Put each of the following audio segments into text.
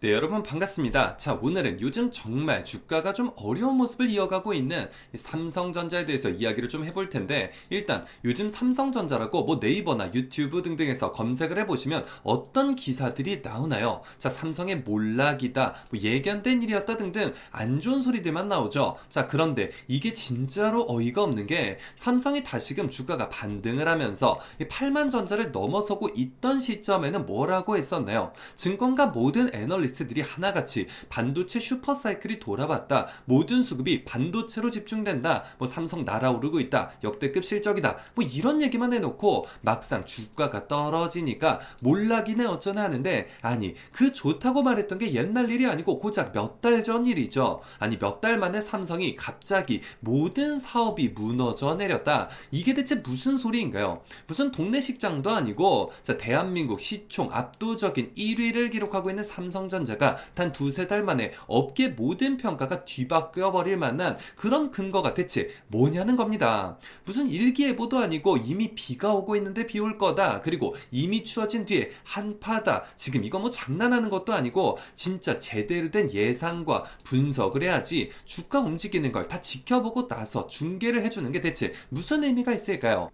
네, 여러분 반갑습니다. 자, 오늘은 요즘 정말 주가가 좀 어려운 모습을 이어가고 있는 이 삼성전자에 대해서 이야기를 좀 해볼 텐데, 일단 요즘 삼성전자라고 뭐 네이버나 유튜브 등등에서 검색을 해보시면 어떤 기사들이 나오나요? 자, 삼성의 몰락이다, 뭐 예견된 일이었다 등등 안 좋은 소리들만 나오죠. 자, 그런데 이게 진짜로 어이가 없는 게 삼성이 다시금 주가가 반등을 하면서 이 8만 전자를 넘어서고 있던 시점에는 뭐라고 했었나요? 증권가 모든 애널리 스트들이 하나같이 반도체 슈퍼사이클이 돌아왔다. 모든 수급이 반도체로 집중된다. 뭐 삼성 날아오르고 있다. 역대급 실적이다. 뭐 이런 얘기만 해놓고 막상 주가가 떨어지니까 몰락이네 어쩌나 하는데 아니 그 좋다고 말했던 게 옛날 일이 아니고 고작 몇 달 전 일이죠. 아니 몇 달 만에 삼성이 갑자기 모든 사업이 무너져 내렸다. 이게 대체 무슨 소리인가요? 무슨 동네 식장도 아니고 자 대한민국 시총 압도적인 1위를 기록하고 있는 삼성전 자가 단 두세 달 만에 업계 모든 평가가 뒤바뀌어 버릴 만한 그런 근거가 대체 뭐냐는 겁니다. 무슨 일기예보도 아니고 이미 비가 오고 있는데 비 올 거다. 그리고 이미 추워진 뒤에 한파다. 지금 이거 뭐 장난하는 것도 아니고 진짜 제대로 된 예상과 분석을 해야지 주가 움직이는 걸 다 지켜보고 나서 중계를 해주는 게 대체 무슨 의미가 있을까요?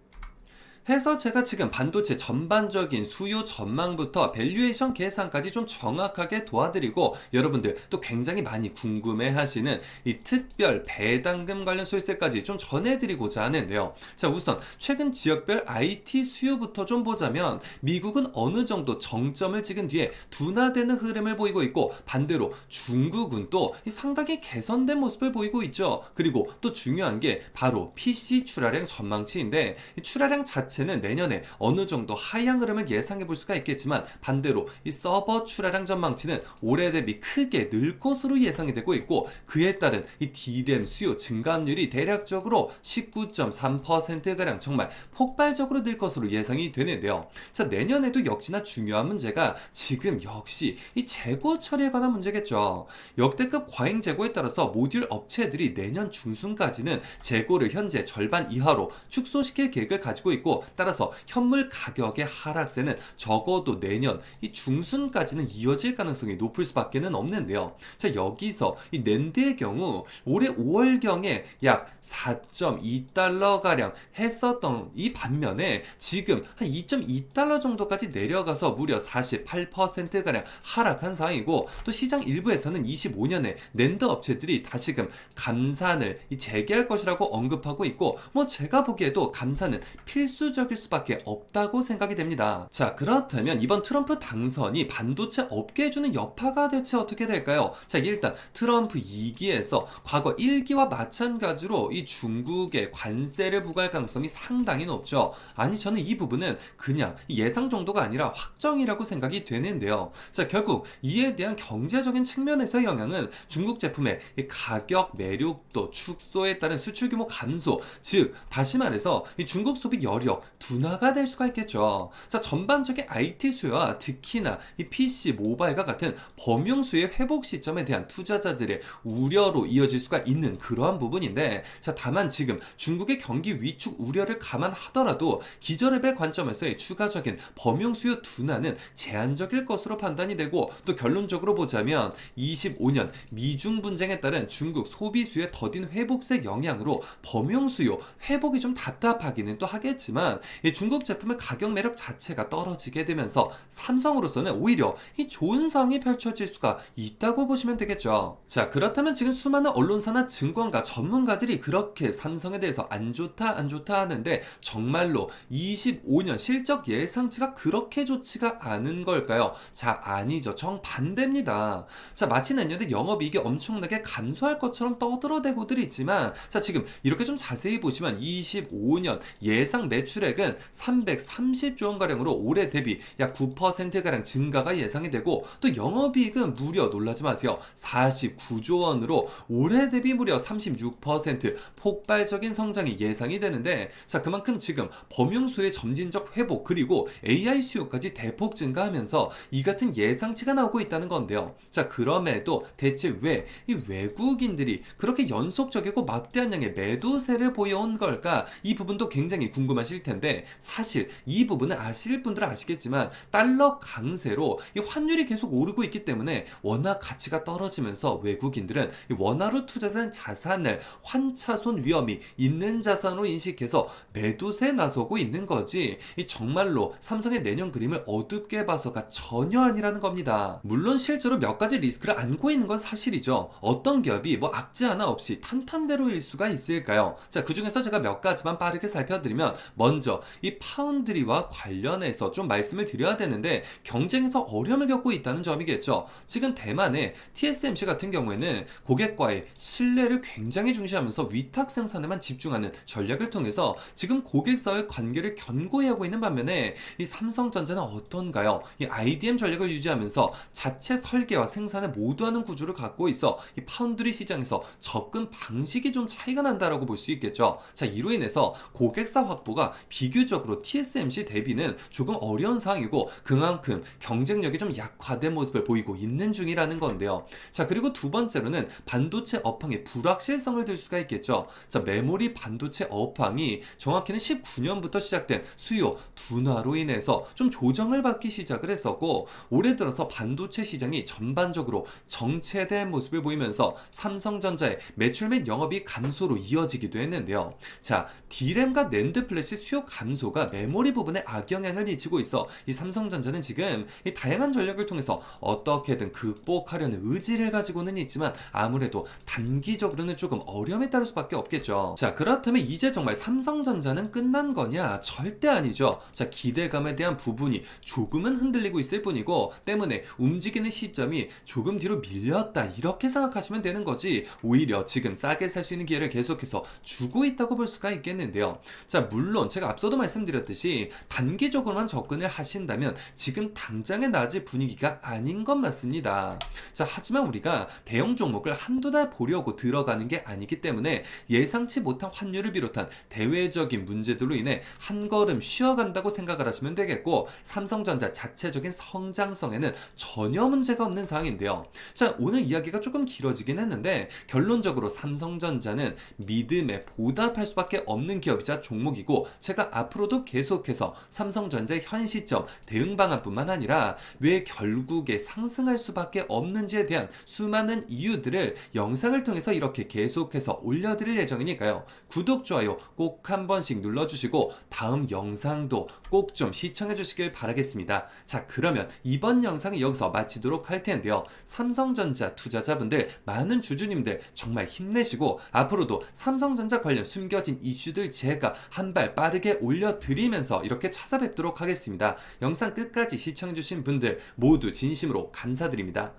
해서 제가 지금 반도체 전반적인 수요 전망부터 밸류에이션 계산까지 좀 정확하게 도와드리고 여러분들 또 굉장히 많이 궁금해 하시는 이 특별 배당금 관련 소식까지 좀 전해드리고자 하는데요. 자, 우선 최근 지역별 IT 수요부터 좀 보자면 미국은 어느 정도 정점을 찍은 뒤에 둔화되는 흐름을 보이고 있고 반대로 중국은 또 상당히 개선된 모습을 보이고 있죠. 그리고 또 중요한 게 바로 PC 출하량 전망치인데 이 출하량 자체 자체는 내년에 어느 정도 하향 흐름을 예상해 볼 수가 있겠지만 반대로 이 서버 출하량 전망치는 올해 대비 크게 늘 것으로 예상이 되고 있고 그에 따른 이 D램 수요 증감률이 대략적으로 19.3%가량 정말 폭발적으로 늘 것으로 예상이 되는데요. 자, 내년에도 역시나 중요한 문제가 지금 역시 이 재고 처리에 관한 문제겠죠. 역대급 과잉 재고에 따라서 모듈 업체들이 내년 중순까지는 재고를 현재 절반 이하로 축소시킬 계획을 가지고 있고 따라서 현물 가격의 하락세는 적어도 내년 이 중순까지는 이어질 가능성이 높을 수밖에는 없는데요. 자 여기서 이 낸드의 경우 올해 5월경에 약 4.2달러 가량 했었던 이 반면에 지금 한 2.2달러 정도까지 내려가서 무려 48% 가량 하락한 상황이고 또 시장 일부에서는 25년에 낸드 업체들이 다시금 감산을 재개할 것이라고 언급하고 있고 뭐 제가 보기에도 감산은 필수 적일 수밖에 없다고 생각이 됩니다. 자 그렇다면 이번 트럼프 당선이 반도체 업계에 주는 여파가 대체 어떻게 될까요? 자 일단 트럼프 2기에서 과거 1기와 마찬가지로 이 중국에 관세를 부과할 가능성이 상당히 높죠. 아니 저는 이 부분은 그냥 예상 정도가 아니라 확정이라고 생각이 되는데요. 자 결국 이에 대한 경제적인 측면에서 영향은 중국 제품의 가격 매력도 축소에 따른 수출 규모 감소, 즉 다시 말해서 이 중국 소비 여력 둔화가 될 수가 있겠죠. 자 전반적인 IT 수요와 특히나 이 PC 모바일과 같은 범용 수의 회복 시점에 대한 투자자들의 우려로 이어질 수가 있는 그러한 부분인데 자 다만 지금 중국의 경기 위축 우려를 감안하더라도 기저레벨 관점에서의 추가적인 범용 수요 둔화는 제한적일 것으로 판단이 되고 또 결론적으로 보자면 25년 미중 분쟁에 따른 중국 소비 수요의 더딘 회복세 영향으로 범용 수요 회복이 좀 답답하기는 또 하겠지만 이 중국 제품의 가격 매력 자체가 떨어지게 되면서 삼성으로서는 오히려 이 좋은 상황이 펼쳐질 수가 있다고 보시면 되겠죠. 자 그렇다면 지금 수많은 언론사나 증권가 전문가들이 그렇게 삼성에 대해서 안 좋다 안 좋다 하는데 정말로 25년 실적 예상치가 그렇게 좋지가 않은 걸까요? 자 아니죠 정반대입니다. 자 마치 내년에 영업이익이 엄청나게 감소할 것처럼 떠들어대고들 있지만 자 지금 이렇게 좀 자세히 보시면 25년 예상 매출 액은 330조 원가량으로 올해 대비 약 9%가량 증가가 예상이 되고 또 영업이익은 무려 놀라지 마세요 49조 원으로 올해 대비 무려 36% 폭발적인 성장이 예상이 되는데 자 그만큼 지금 범용수의 점진적 회복 그리고 AI 수요까지 대폭 증가하면서 이 같은 예상치가 나오고 있다는 건데요. 자 그럼에도 대체 왜 이 외국인들이 그렇게 연속적이고 막대한 양의 매도세를 보여온 걸까? 이 부분도 굉장히 궁금하실 텐데 사실 이 부분을 아실 분들은 아시겠지만 달러 강세로 이 환율이 계속 오르고 있기 때문에 원화 가치가 떨어지면서 외국인들은 이 원화로 투자된 자산을 환차손 위험이 있는 자산으로 인식해서 매도세에 나서고 있는 거지 이 정말로 삼성의 내년 그림을 어둡게 봐서가 전혀 아니라는 겁니다. 물론 실제로 몇 가지 리스크를 안고 있는 건 사실이죠. 어떤 기업이 뭐 악재 하나 없이 탄탄대로일 수가 있을까요? 자, 그 중에서 제가 몇 가지만 빠르게 살펴드리면 먼저 이 파운드리와 관련해서 좀 말씀을 드려야 되는데 경쟁에서 어려움을 겪고 있다는 점이겠죠. 지금 대만의 TSMC 같은 경우에는 고객과의 신뢰를 굉장히 중시하면서 위탁 생산에만 집중하는 전략을 통해서 지금 고객사의 관계를 견고히 하고 있는 반면에 이 삼성전자는 어떤가요? 이 IDM 전략을 유지하면서 자체 설계와 생산을 모두 하는 구조를 갖고 있어 이 파운드리 시장에서 접근 방식이 좀 차이가 난다라고 볼 수 있겠죠. 자, 이로 인해서 고객사 확보가 비교적으로 TSMC 대비는 조금 어려운 상황이고 그만큼 경쟁력이 좀 약화된 모습을 보이고 있는 중이라는 건데요. 자, 그리고 두 번째로는 반도체 업황의 불확실성을 들 수가 있겠죠. 자, 메모리 반도체 업황이 정확히는 19년부터 시작된 수요 둔화로 인해서 좀 조정을 받기 시작을 했었고 올해 들어서 반도체 시장이 전반적으로 정체된 모습을 보이면서 삼성전자의 매출 및 영업이 감소로 이어지기도 했는데요. 자, D램과 낸드 플래시 수요 감소가 메모리 부분에 악영향을 미치고 있어 이 삼성전자는 지금 이 다양한 전략을 통해서 어떻게든 극복하려는 의지를 가지고는 있지만 아무래도 단기적으로는 조금 어려움에 따를 수밖에 없겠죠. 자, 그렇다면 이제 정말 삼성전자는 끝난 거냐? 절대 아니죠. 자, 기대감에 대한 부분이 조금은 흔들리고 있을 뿐이고 때문에 움직이는 시점이 조금 뒤로 밀렸다 이렇게 생각하시면 되는 거지 오히려 지금 싸게 살 수 있는 기회를 계속해서 주고 있다고 볼 수가 있겠는데요. 자, 물론 제가 앞서도 말씀드렸듯이 단기적으로만 접근을 하신다면 지금 당장의 낮의 분위기가 아닌 건 맞습니다. 자, 하지만 우리가 대형 종목을 한두 달 보려고 들어가는 게 아니기 때문에 예상치 못한 환율을 비롯한 대외적인 문제들로 인해 한 걸음 쉬어간다고 생각을 하시면 되겠고 삼성전자 자체적인 성장성에는 전혀 문제가 없는 상황인데요. 자, 오늘 이야기가 조금 길어지긴 했는데 결론적으로 삼성전자는 믿음에 보답할 수밖에 없는 기업이자 종목이고 제가 앞으로도 계속해서 삼성전자의 현 시점 대응 방안뿐만 아니라 왜 결국에 상승할 수밖에 없는지에 대한 수많은 이유들을 영상을 통해서 이렇게 계속해서 올려드릴 예정이니까요. 구독, 좋아요 꼭 한 번씩 눌러주시고 다음 영상도 꼭 좀 시청해 주시길 바라겠습니다. 자, 그러면 이번 영상은 여기서 마치도록 할 텐데요. 삼성전자 투자자분들, 많은 주주님들 정말 힘내시고 앞으로도 삼성전자 관련 숨겨진 이슈들 제가 한 발 빠르게 올려드리면서 이렇게 찾아뵙도록 하겠습니다. 영상 끝까지 시청해주신 분들 모두 진심으로 감사드립니다.